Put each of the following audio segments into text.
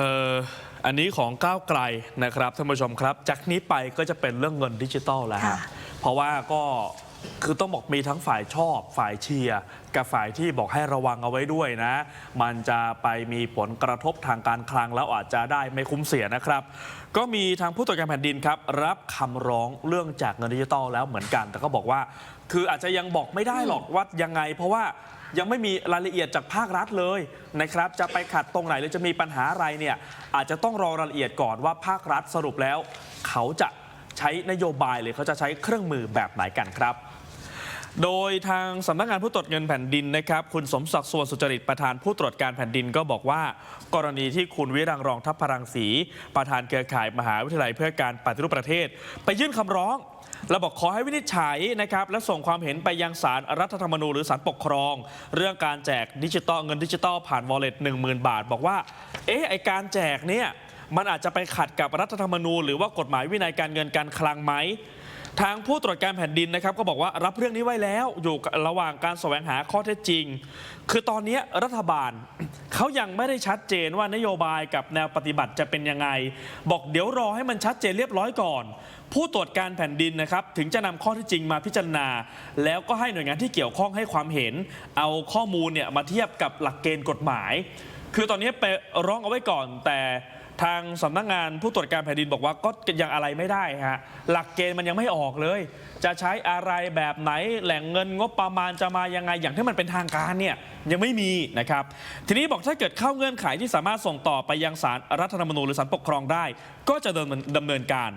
เอ่ออันนี้ของก้าวไกลนะครับท่านผู้ชมครับ จากนี้ไปก็จะเป็นเรื่องเงินดิจิตอลแล้วฮะค่ะ เพราะว่าก็คือต้องบอกมีทั้งฝ่ายชอบฝ่ายเชียร์กับฝ่ายที่บอกให้ระวังเอาไว้ด้วยนะ มันจะไปมีผลกระทบทางการคลังแล้วอาจจะได้ไม่คุ้มเสียนะครับ ก็มีทางผู้ตรวจการแผ่นดินครับ รับคำร้องเรื่องจากเงินดิจิตอลแล้วเหมือนกัน แต่ก็บอกว่า คืออาจจะยังบอกไม่ได้หรอกว่ายังไง เพราะว่า ยังไม่มีรายละเอียดจากภาครัฐเลยนะครับจะไปขัดตรงไหนหรือจะมีปัญหาอะไรเนี่ยอาจจะต้องรอรายละเอียดก่อนว่าภาครัฐสรุปแล้ว เขาจะใช้นโยบายหรือเขาจะใช้เครื่องมือแบบไหนกันครับโดยทางสำนักงานผู้ตรวจเงินแผ่นดินนะครับ คุณสมศักดิ์ส่วนสุจริตประธานผู้ตรวจการแผ่นดินก็บอกว่า กรณีที่คุณวิรังรองทัพพรังสีประธานเครือข่ายมหาวิทยาลัยเพื่อการปฏิรูปประเทศ ไปยื่นคำร้อง เราบอกขอให้วินิจฉัยนะครับและส่งความเห็นไปยังศาลรัฐธรรมนูญหรือศาลปกครอง เรื่องการแจกดิจิตอลเงินดิจิตอลผ่านวอลเล็ต10,000บาท บอกว่า เอ๊ะไอการแจกเนี่ยมันอาจจะไปขัดกับรัฐธรรมนูญ หรือว่ากฎหมายวินัยการเงินการคลังไหม ทางผู้ตรวจการแผ่นดินนะครับก็บอกว่ารับเรื่องนี้ไว้แล้วอยู่ระหว่างการแสวงหาข้อเท็จจริง คือตอนนี้รัฐบาลเขายังไม่ได้ชัดเจนว่านโยบายกับแนวปฏิบัติจะเป็นยังไง บอกเดี๋ยวรอให้มันชัดเจนเรียบร้อยก่อน ผู้ตรวจการแผ่นดินนะครับถึงจะนำข้อเท็จจริงมาพิจารณา แล้วก็ให้หน่วยงานที่เกี่ยวข้องให้ความเห็น เอาข้อมูลเนี่ยมาเทียบกับหลักเกณฑ์กฎหมาย คือตอนนี้ไปร้องเอาไว้ก่อนแต่ ทางสำนักงานผู้ตรวจการแผ่นดินบอกว่าก็ยังอะไรไม่ได้ฮะหลักเกณฑ์มันยังไม่ออกเลย จะใช้อะไรแบบไหนแหล่งเงินงบประมาณจะมายังไงอย่างที่มันเป็นทางการเนี่ยยังไม่มีนะครับ ทีนี้บอกถ้าเกิดเข้าเงื่อนไขที่สามารถส่งต่อไปยังศาลรัฐธรรมนูญหรือศาลปกครองได้ ก็จะดำเนินดำเนินการ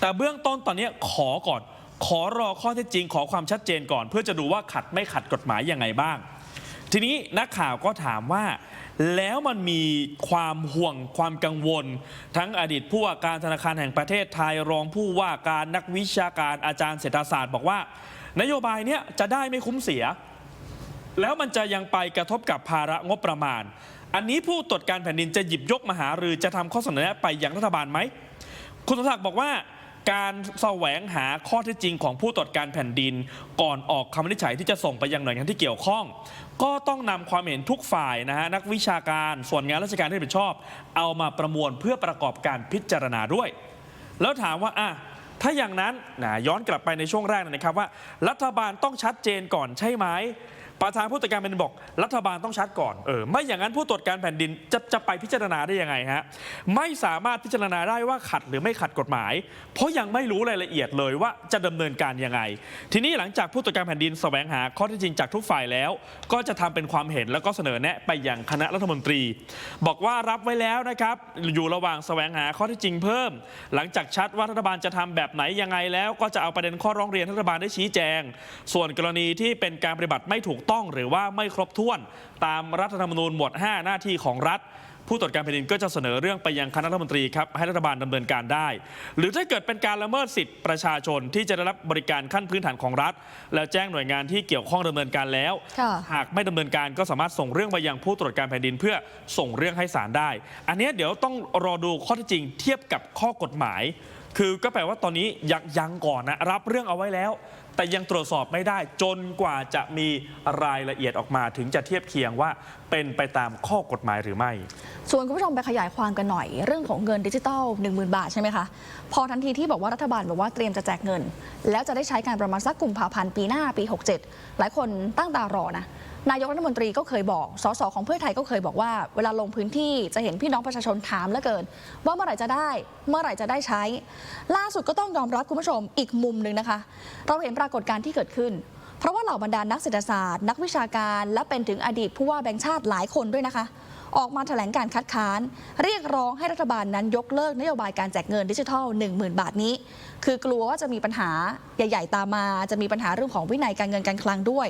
แต่เบื้องต้นตอนนี้ขอก่อน ขอรอข้อเท็จจริงขอความชัดเจนก่อน เพื่อจะดูว่าขัดไม่ขัดกฎหมายยังไงบ้าง ทีนี้นักข่าวก็ถามว่า แล้วมันมีความห่วงความกังวล ทั้งอดีตผู้ว่าการธนาคารแห่งประเทศไทยรองผู้ว่าการนักวิชาการอาจารย์เศรษฐศาสตร์ บอกว่า นโยบายเนี้ยจะได้ไม่คุ้มเสีย แล้วมันจะยังไปกระทบกับภาระงบประมาณ อันนี้ผู้ตรวจการแผ่นดินจะหยิบยกมาหารือจะทำข้อเสนอไปยังรัฐบาลไหมคุณสมศักดิ์บอกว่าการแสวงหาข้อเท็จจริงของผู้ตรวจการแผ่นดิน ก่อนออกคำวินิจฉัยที่จะส่งไปยังหน่วยงานที่เกี่ยวข้องก็ต้องนำความเห็นทุกฝ่ายนะฮะนักวิชาการส่วนงานราชการที่รับผิดชอบ เอามาประมวลเพื่อประกอบการพิจารณาด้วย แล้วถามว่าอะถ้าอย่างนั้นนะย้อนกลับไปในช่วงแรกนะครับว่า รัฐบาลต้องชัดเจนก่อนใช่ไหม ประธานผู้ตรวจการแผ่นดินบอกรัฐบาลต้องชัดก่อนเออไม่อย่างนั้นผู้ตรวจการแผ่นดินจะจะไปพิจารณาได้ยังไงฮะไม่สามารถพิจารณาได้ว่าขัดหรือไม่ขัดกฎหมาย เพราะยังไม่รู้รายละเอียดเลยว่าจะดำเนินการยังไง ทีนี้หลังจากผู้ตรวจการแผ่นดินแสวงหาข้อเท็จจริงจากทุกฝ่ายแล้ว ก็จะทำเป็นความเห็นแล้วก็เสนอแนะไปยังคณะรัฐมนตรี บอกว่ารับไว้แล้วนะครับอยู่ระหว่างแสวงหาข้อเท็จจริงเพิ่ม หลังจากชัดว่ารัฐบาลจะทำแบบไหนยังไงแล้ว ก็จะเอาประเด็นข้อร้องเรียนรัฐบาลได้ชี้แจง ส่วนกรณีที่เป็นการปฏิบัติไม่ถูกต้องหรือว่าไม่ครบถ้วน ตามรัฐธรรมนูญหมวด 5 หน้าที่ของรัฐ ผู้ตรวจการแผ่นดินก็จะเสนอเรื่องไปยังคณะรัฐมนตรีครับให้รัฐบาลดำเนินการได้ หรือถ้าเกิดเป็นการละเมิดสิทธิประชาชนที่จะได้รับบริการขั้นพื้นฐานของรัฐ แล้วแจ้งหน่วยงานที่เกี่ยวข้องดำเนินการแล้วค่ะหากไม่ดำเนินการก็สามารถส่งเรื่องไปยังผู้ตรวจการแผ่นดินเพื่อส่งเรื่องให้ศาลได้ อันเนี้ยเดี๋ยวต้องรอดูข้อเท็จจริงเทียบกับข้อกฎหมาย คือก็แปลว่าตอนนี้ยังยังก่อนนะรับเรื่องเอาไว้แล้ว แต่ยังตรวจสอบไม่ได้จนกว่าจะมีรายละเอียดออกมา ถึงจะเทียบเคียงว่าเป็นไปตามข้อกฎหมายหรือไม่ ส่วนคุณผู้ชมไปขยายความกันหน่อย เรื่องของเงินดิจิตอล10,000 บาทใช่ไหมคะพอทันทีที่บอกว่ารัฐบาลบอกว่าเตรียมจะแจกเงิน แล้วจะได้ใช้การประมาณสักกุมภาพันธ์ปีหน้าปี 67 หลายคนตั้งตารอนะนายกรัฐมนตรีก็เคยบอก สสของเพื่อไทยก็เคยบอกว่า เวลาลงพื้นที่จะเห็นพี่น้องประชาชนถามเหลือเกิน ว่าเมื่อไหร่จะได้ เมื่อไหร่จะได้ใช้ ล่าสุดก็ต้องยอมรับคุณผู้ชมอีกมุมหนึ่งนะคะ เราเห็นปรากฏการณ์ที่เกิดขึ้น เพราะว่าเหล่าบรรดานักเศรษฐศาสตร์ นักวิชาการและเป็นถึงอดีตผู้ว่าแบงค์ชาติหลายคนด้วยนะคะ ออกมาแถลงการคัดค้าน เรียกร้องให้รัฐบาลนั้นยกเลิกนโยบายการแจกเงินดิจิทัล 10,000 บาทนี้ คือกลัวว่าจะมีปัญหาใหญ่ ๆ ตามมา จะมีปัญหาเรื่องของวินัยการเงินการคลังด้วย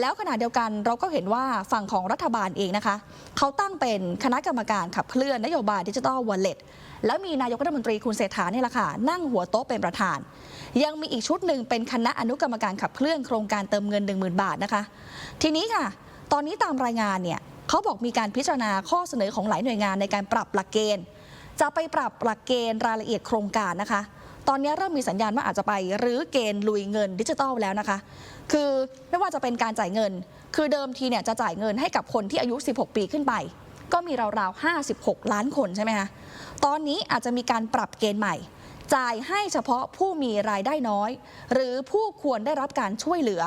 แล้วขณะเดียวกันเราก็เห็นว่าฝั่งของรัฐบาลเองนะคะ เขาตั้งเป็นคณะกรรมการขับเคลื่อนนโยบายดิจิทัลวอลเล็ต แล้วมีนายกรัฐมนตรีคุณเศรษฐาเนี่ยแหละค่ะนั่งหัวโต๊ะเป็นประธาน ยังมีอีกชุดหนึ่งเป็นคณะอนุกรรมการขับเคลื่อนโครงการเติมเงิน 10,000 บาทนะคะ ทีนี้ค่ะ ตอนนี้ตามรายงานเนี่ยเขาบอกมีการพิจารณาข้อเสนอของหลายหน่วยงานในการปรับหลักเกณฑ์ จะไปปรับหลักเกณฑ์รายละเอียดโครงการนะคะ ตอนนี้เริ่มมีสัญญาณว่าอาจจะไปรื้อเกณฑ์ลุยเงินดิจิทัลแล้วนะคะ คือไม่ว่าจะเป็นการจ่ายเงิน คือเดิมทีเนี่ยจะจ่ายเงินให้กับคนที่อายุ 16 ปีขึ้นไป ก็มีราวๆ 56 ล้านคนใช่ไหมคะ ตอนนี้อาจจะมีการปรับเกณฑ์ใหม่ จ่ายให้เฉพาะผู้มีรายได้น้อย หรือผู้ควรได้รับการช่วยเหลือ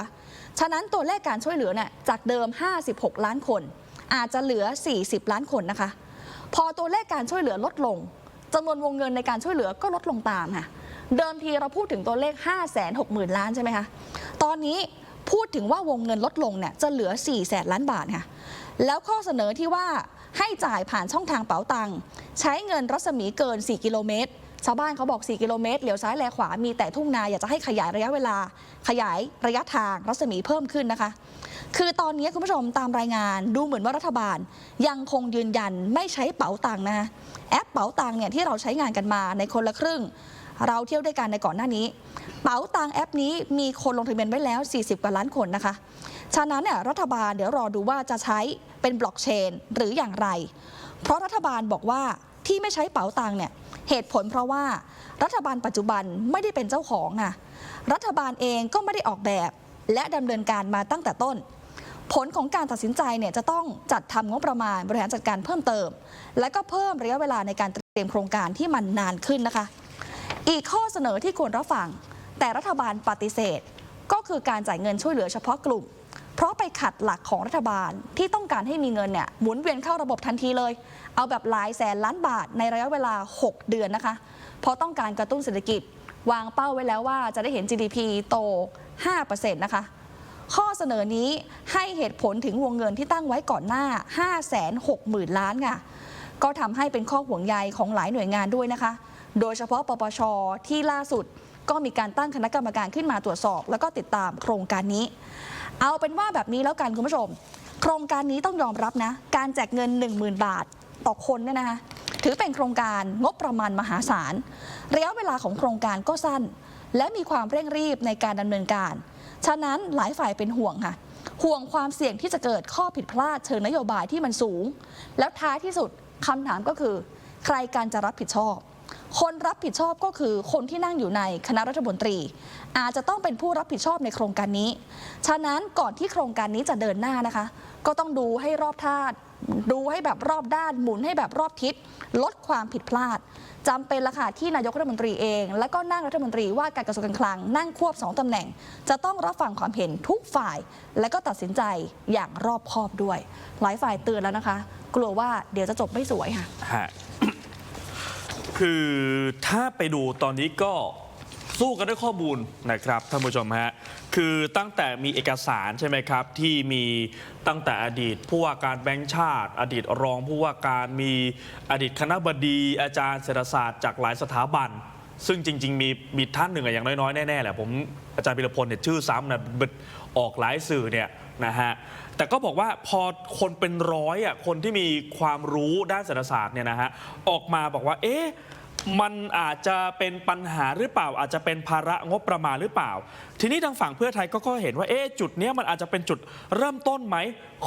ฉะนั้นตัวเลขการช่วยเหลือเนี่ยจากเดิม 56 ล้านคน อาจจะเหลือ 40 ล้านคนนะคะ พอตัวเลขการช่วยเหลือลดลงจำนวนวงเงินในการช่วยเหลือก็ลดลงตามค่ะ เดิมทีเราพูดถึงตัวเลข 5 6 0 0 0 0 ล้านใช่ไหมคะ ตอนนี้พูดถึงว่าวงเงินลดลงเนี่ยจะเหลือ4แสนล้านบาทค่ะ แล้วข้อเสนอที่ว่า ให้จ่ายผ่านช่องทางเป๋าตังค์ใช้เงินรัศมีเกิน 4 กิโลเมตรชาวบ้านเขาบอก 4 กิโลเมตร เหลียวซ้ายแลขวา มีแต่ทุ่งนา อยากจะให้ขยายระยะเวลา ขยายระยะทางรัศมีเพิ่มขึ้นนะคะ คือตอนนี้คุณผู้ชมตามรายงานดูเหมือนว่ารัฐบาล ยังคงยืนยันไม่ใช้เป๋าตังค์นะคะแอปเป๋าตังค์เนี่ยที่เราใช้งานกันมาในคนละครึ่ง เราเที่ยวด้วยกันในก่อนหน้านี้ เป๋าตังค์แอปนี้มีคนลงทะเบียนไว้แล้ว 40 กว่าล้านคนนะคะ ฉะนั้นเนี่ยรัฐบาลเดี๋ยวรอดูว่าจะใช้เป็นบล็อกเชนหรืออย่างไร เพราะรัฐบาลบอกว่าที่ไม่ใช้เป๋าตังเนี่ยเหตุผลเพราะว่ารัฐบาลปัจจุบันไม่ได้เป็นเจ้าของน่ะรัฐบาลเองก็ไม่ได้ออกแบบ และดำเนินการมาตั้งแต่ต้น ผลของการตัดสินใจเนี่ยจะต้องจัดทำงบประมาณบริหารจัดการเพิ่มเติม และก็เพิ่มระยะเวลาในการเตรียมโครงการที่มันนานขึ้นนะคะ อีกข้อเสนอที่ควรรับฟัง แต่รัฐบาลปฏิเสธ ก็คือการจ่ายเงินช่วยเหลือเฉพาะกลุ่ม เพราะไปขัดหลักของรัฐบาลที่ต้องการให้มีเงินเนี่ยหมุนเวียนเข้าระบบทันทีเลย เอาแบบหลายแสนล้านบาทในระยะเวลา 6 เดือนนะคะ เพราะต้องการกระตุ้นเศรษฐกิจ วางเป้าไว้แล้วว่าจะได้เห็น GDP โต 5%นะคะข้อเสนอนี้ให้เหตุผลถึงวงเงินที่ตั้งไว้ก่อนหน้า 560,000 ล้านค่ะ ก็ทำให้เป็นข้อห่วงใยของหลายหน่วยงานด้วยนะคะ โดยเฉพาะปปชที่ล่าสุด ก็มีการตั้งคณะกรรมการขึ้นมาตรวจสอบ แล้วก็ติดตามโครงการนี้ เอาเป็นว่าแบบนี้แล้วกันคุณผู้ชม โครงการนี้ต้องยอมรับนะ การแจกเงิน 10,000 บาทต่อคนเนี่ยนะคะถือเป็นโครงการงบประมาณมหาศาล ระยะเวลาของโครงการก็สั้น และมีความเร่งรีบในการดำเนินการ ฉะนั้นหลายฝ่ายเป็นห่วงค่ะ ห่วงความเสี่ยงที่จะเกิดข้อผิดพลาดเชิงนโยบายที่มันสูง แล้วท้ายที่สุดคำถามก็คือ ใครการจะรับผิดชอบ คนรับผิดชอบก็คือคนที่นั่งอยู่ในคณะรัฐมนตรี อาจจะต้องเป็นผู้รับผิดชอบในโครงการนี้ ฉะนั้นก่อนที่โครงการนี้จะเดินหน้านะคะ ก็ต้องดูให้รอบทาดดูให้แบบรอบด้านหมุนให้แบบรอบทิศลดความผิดพลาดจำเป็นละค่ะที่นายกรัฐมนตรีเอง และก็นั่งรัฐมนตรีว่าการกระทรวงการคลังนั่งควบสองตำแหน่ง จะต้องรับฟังความเห็นทุกฝ่าย และก็ตัดสินใจอย่างรอบคอบด้วย หลายฝ่ายเตือนแล้วนะคะ กลัวว่าเดี๋ยวจะจบไม่สวยค่ะ คือถ้าไปดูตอนนี้ก็สู้กันด้วยข้อมูลนะครับท่านผู้ชมฮะคือตั้งแต่มีเอกสารใช่ไหมครับ ที่มีตั้งแต่อดีตผู้ว่าการแบงค์ชาติ อดีตรองผู้ว่าการมีอดีตคณะบดีอาจารย์เศรษฐศาสตร์จากหลายสถาบัน ซึ่งจริง ๆ มีมีท่านหนึ่งอะอย่างน้อยๆ แน่ๆแหละผม อาจารย์พิรพลเนี่ยชื่อซ้ำนะออกหลายสื่อเนี่ยนะฮะแต่ก็บอกว่าพอคนเป็นร้อยอะคนที่มีความรู้ด้านเศรษฐศาสตร์เนี่ยนะฮะออกมาบอกว่า เอ๊ะมันอาจจะเป็นปัญหาหรือเปล่า อาจจะเป็นภาระงบประมาณหรือเปล่า ทีนี้ทางฝั่งเพื่อไทยก็ก็เห็นว่าเอ๊ะจุดเนี้ยมันอาจจะเป็นจุดเริ่มต้นไหม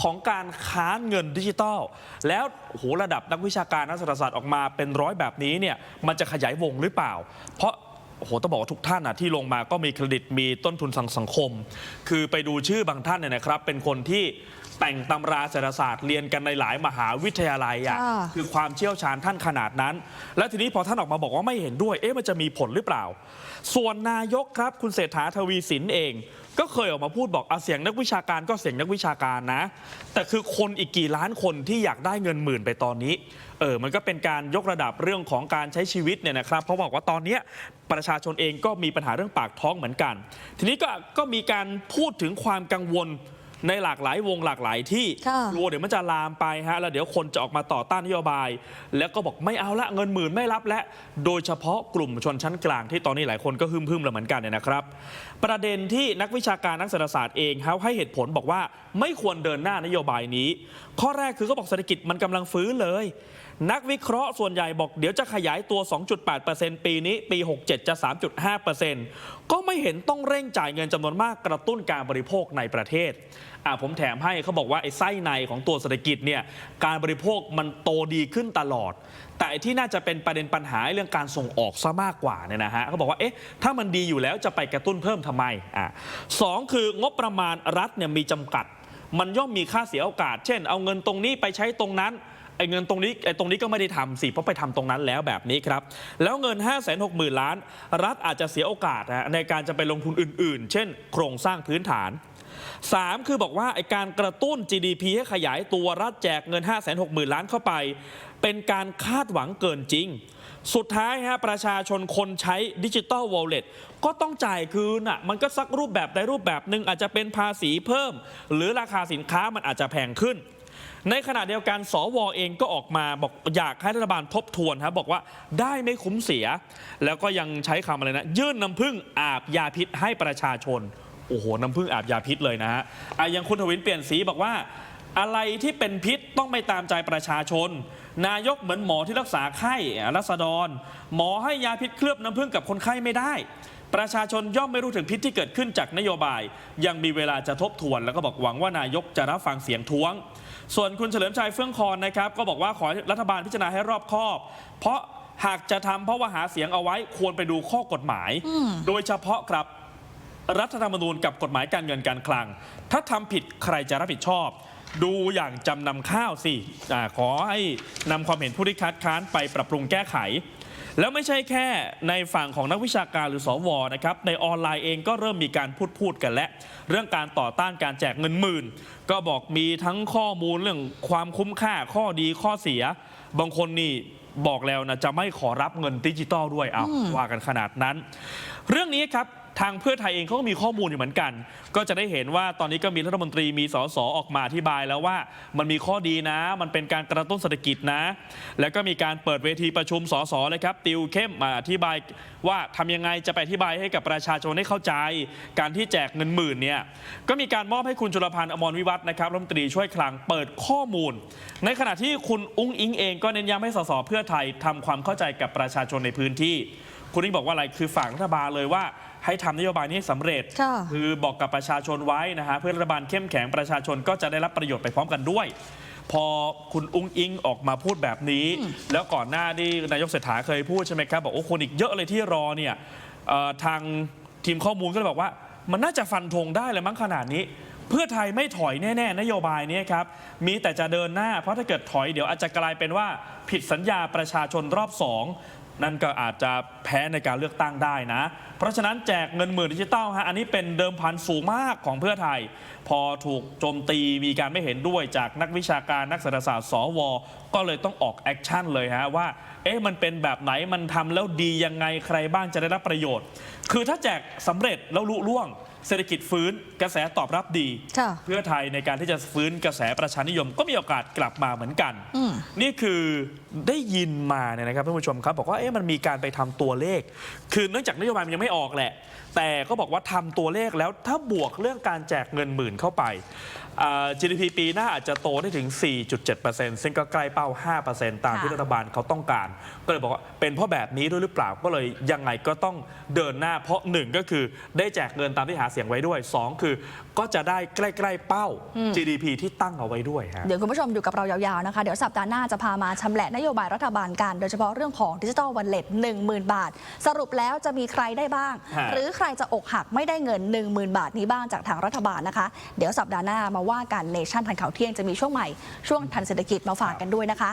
ของการค้านเงินดิจิตอลแล้วโหระดับนักวิชาการนักเศรษฐศาสตร์ออกมาเป็นร้อยแบบนี้เนี่ยมันจะขยายวงหรือเปล่า เพราะ โอ้โหต้องบอกว่าทุกท่านนะที่ลงมาก็มีเครดิตมีต้นทุนทางสังคม คือไปดูชื่อบางท่านเนี่ยนะครับ เป็นคนที่แต่งตำราเศรษฐศาสตร์เรียนกันในหลายมหาวิทยาลัยอะค่ะ คือความเชี่ยวชาญท่านขนาดนั้น และทีนี้พอท่านออกมาบอกว่าไม่เห็นด้วย เอ๊ะมันจะมีผลหรือเปล่า ส่วนนายกครับคุณเศรษฐาทวีสินเอง ก็เคยออกมาพูดบอกเอาเสียงนักวิชาการก็เสียงนักวิชาการนะ แต่คือคนอีกกี่ล้านคนที่อยากได้เงินหมื่นไปตอนนี้เออมันก็เป็นการยกระดับเรื่องของการใช้ชีวิตเนี่ยนะครับ เพราะบอกว่าตอนเนี้ยประชาชนเองก็มีปัญหาเรื่องปากท้องเหมือนกัน ทีนี้ก็ก็มีการพูดถึงความกังวลในหลากหลายวงหลากหลายที่ค่ะกลัวเดี๋ยวมันจะลามไปฮะแล้วเดี๋ยวคนจะออกมาต่อต้านนโยบาย แล้วก็บอกไม่เอาละเงินหมื่นไม่รับและ โดยเฉพาะกลุ่มชนชั้นกลางที่ตอนนี้หลายคนก็ฮึ่มๆแล้วเหมือนกันเนี่ยนะครับ ประเด็นที่นักวิชาการนักเศรษฐศาสตร์เองเขาให้เหตุผลบอกว่าไม่ควรเดินหน้านโยบายนี้ ข้อแรกคือเขาบอกเศรษฐกิจมันกำลังฟื้นเลย นักวิเคราะห์ส่วนใหญ่บอกเดี๋ยวจะขยายตัว 2.8%ปีนี้ปี 67 จะ 3.5%ก็ไม่เห็นต้องเร่งจ่ายเงินจำนวนมากกระตุ้นการบริโภคในประเทศอะผมแถมให้เขาบอกว่าไอ้ไส้ในของตัวเศรษฐกิจเนี่ยการบริโภคมันโตดีขึ้นตลอด แต่ที่น่าจะเป็นประเด็นปัญหาเรื่องการส่งออกซะมากกว่าเนี่ยนะฮะเขาบอกว่าเอ๊ะถ้ามันดีอยู่แล้วจะไปกระตุ้นเพิ่มทำไมอะสองคืองบประมาณรัฐเนี่ยมีจำกัด มันย่อมมีค่าเสียโอกาส เช่น เอาเงินตรงนี้ไปใช้ตรงนั้นไอ้เงินตรงนี้ไอ้ตรงนี้ก็ไม่ได้ทำสิเพราะไปทำตรงนั้นแล้วแบบนี้ครับ แล้วเงิน 5 6 0 0 0 0 ล้าน รัฐอาจจะเสียโอกาสนะในการจะไปลงทุนอื่น ๆ เช่น โครงสร้างพื้นฐาน 3 คือบอกว่าไอ้การกระตุ้น GDP ให้ขยายตัวรัฐแจกเงิน 5 6 0 0 0 0 ล้านเข้าไป เป็นการคาดหวังเกินจริง สุดท้ายฮะประชาชนคนใช้ดิจิตอลวอลเล็ตก็ต้องจ่ายคืนอะมันก็สักรูปแบบใดรูปแบบหนึ่งอาจจะเป็นภาษีเพิ่ม หรือราคาสินค้ามันอาจจะแพงขึ้นในขณะเดียวกัน สวเองก็ออกมาบอกอยากให้รัฐบาลทบทวนครับบอกว่าได้ไม่คุ้มเสีย แล้วก็ยังใช้คำอะไรนะ ยื่นน้ำพึ่งอาบยาพิษให้ประชาชน โอ้โห น้ำพึ่งอาบยาพิษเลยนะฮะอะอยังคุณทวินเปลี่ยนสีบอกว่า อะไรที่เป็นพิษต้องไม่ตามใจประชาชน นายกเหมือนหมอที่รักษาไข้รัษฎร หมอให้ยาพิษเคลือบน้ำพึ่งกับคนไข้ไม่ได้ ประชาชนย่อมไม่รู้ถึงพิษที่เกิดขึ้นจากนโยบาย ยังมีเวลาจะทบทวน แล้วก็บอกหวังว่านายกจะรับฟังเสียงท้วง ส่วนคุณเฉลิมชัยเฟื่องคอนนะครับ ก็บอกว่าขอรัฐบาลพิจารณาให้รอบคอบ เพราะหากจะทำเพราะว่าหาเสียงเอาไว้ควรไปดูข้อกฎหมาย โดยเฉพาะครับรัฐธรรมนูญกับกฎหมายการเงินการคลัง ถ้าทำผิดใครจะรับผิดชอบ ดูอย่างจำนำข้าวสิอาขอให้นำความเห็นผู้ที่คัดค้านไปปรับปรุงแก้ไข แล้วไม่ใช่แค่ในฝั่งของนักวิชาการหรือสวนะครับในออนไลน์เองก็เริ่มมีการพูดพูดกันและ เรื่องการต่อต้านการแจกเงินหมื่น ก็บอกมีทั้งข้อมูลเรื่องความคุ้มค่าข้อดีข้อเสีย บางคนนี่บอกแล้วนะจะไม่ขอรับเงินดิจิตอลด้วยเอาว่ากันขนาดนั้น เรื่องนี้ครับ ทางเพื่อไทยเองเขาก็มีข้อมูลอยู่เหมือนกัน ก็จะได้เห็นว่าตอนนี้ก็มีรัฐมนตรีมีสสออกมาอธิบายแล้วว่ามันมีข้อดีนะ มันเป็นการกระตุ้นเศรษฐกิจนะ แล้วก็มีการเปิดเวทีประชุมสสเลยครับ ติวเข้มมาอธิบายว่าทำยังไงจะไปอธิบายให้กับประชาชนให้เข้าใจ การที่แจกเงินหมื่นเนี่ยก็มีการมอบให้คุณจุลพันธ์อมรวิวัฒน์นะครับรัฐมนตรีช่วยคลังเปิดข้อมูล ในขณะที่คุณอุ้งอิงเองก็เน้นย้ำให้สสเพื่อไทยทำความเข้าใจกับประชาชนในพื้นที่ คุณอิงบอกว่าอะไรคือฝากรัฐบาลเลยว่าให้ทำนโยบายนี้ให้สำเร็จ ค่ะ คือบอกกับประชาชนไว้นะฮะเพื่อรัฐบาลเข้มแข็งประชาชนก็จะได้รับประโยชน์ไปพร้อมกันด้วย พอคุณอุ้งอิงออกมาพูดแบบนี้ แล้วก่อนหน้าที่นายกเศรษฐาเคยพูดใช่ไหมครับบอกโอ้คนอีกเยอะเลยที่รอเนี่ยเอ่อทางทีมข้อมูลก็เลยบอกว่า มันน่าจะฟันธงได้เลยมั้งขนาดนี้ เพื่อไทยไม่ถอยแน่ ๆ นโยบายนี้ครับมีแต่จะเดินหน้าเพราะถ้าเกิดถอยเดี๋ยวอาจจะกลายเป็นว่าผิดสัญญาประชาชนรอบสอง นั่นก็อาจจะแพ้ในการเลือกตั้งได้นะ เพราะฉะนั้นแจกเงินหมื่นดิจิตอลฮะอันนี้เป็นเดิมพันสูงมากของเพื่อไทย พอถูกโจมตีมีการไม่เห็นด้วยจากนักวิชาการนักเศรษฐศาสตร์สวก็เลยต้องออกแอคชั่นเลยฮะว่าเอ๊ะมันเป็นแบบไหนมันทำแล้วดียังไงใครบ้างจะได้รับประโยชน์ คือถ้าแจกสำเร็จแล้วลุล่วง เศรษฐกิจฟื้นกระแสตอบรับดี ค่ะ เพื่อไทยในการที่จะฟื้นกระแสประชานิยมก็มีโอกาสกลับมาเหมือนกัน อืม นี่คือได้ยินมาเนี่ยนะครับท่านผู้ชมครับ บอกว่าเอ๊ะมันมีการไปทำตัวเลข คือเนื่องจากนโยบายมันยังไม่ออกแหละแต่ก็บอกว่าทำตัวเลขแล้วถ้าบวกเรื่องการแจกเงินหมื่นเข้าไปอ่า GDP ปีหน้าอาจจะโตได้ถึง 4.7%ซึ่งก็ใกล้เป้า 5%ตามที่ค่ะรัฐบาลเขาต้องการ ก็เลยบอกว่าเป็นเพราะแบบนี้ด้วยหรือเปล่าก็เลยยังไงก็ต้องเดินหน้าเพราะหนึ่งก็คือได้แจกเงินตามที่หาเสียงไว้ด้วยสองคือก็จะได้ใกล้ๆเป้า GDP ที่ตั้งเอาไว้ด้วยฮะ เดี๋ยวคุณผู้ชมอยู่กับเรายาวๆนะคะ เดี๋ยวสัปดาห์หน้าจะพามาชำแหละนโยบายรัฐบาลกัน โดยเฉพาะเรื่องของดิจิ t a ลวันเล็ต10,000บาท สรุปแล้วจะมีใครได้บ้าง ฮะ หรือใครจะอกหักไม่ได้เงิน 10,000 บาทนี้บ้างจากทางรัฐบาลนะคะ เดี๋ยวสัปดาห์หน้ามาว่ากันเนชั่นทันข่าวเที่ยงจะมีช่วงใหม่ช่วงทันเศรษฐกิจมาฝากกันด้วยนะคะ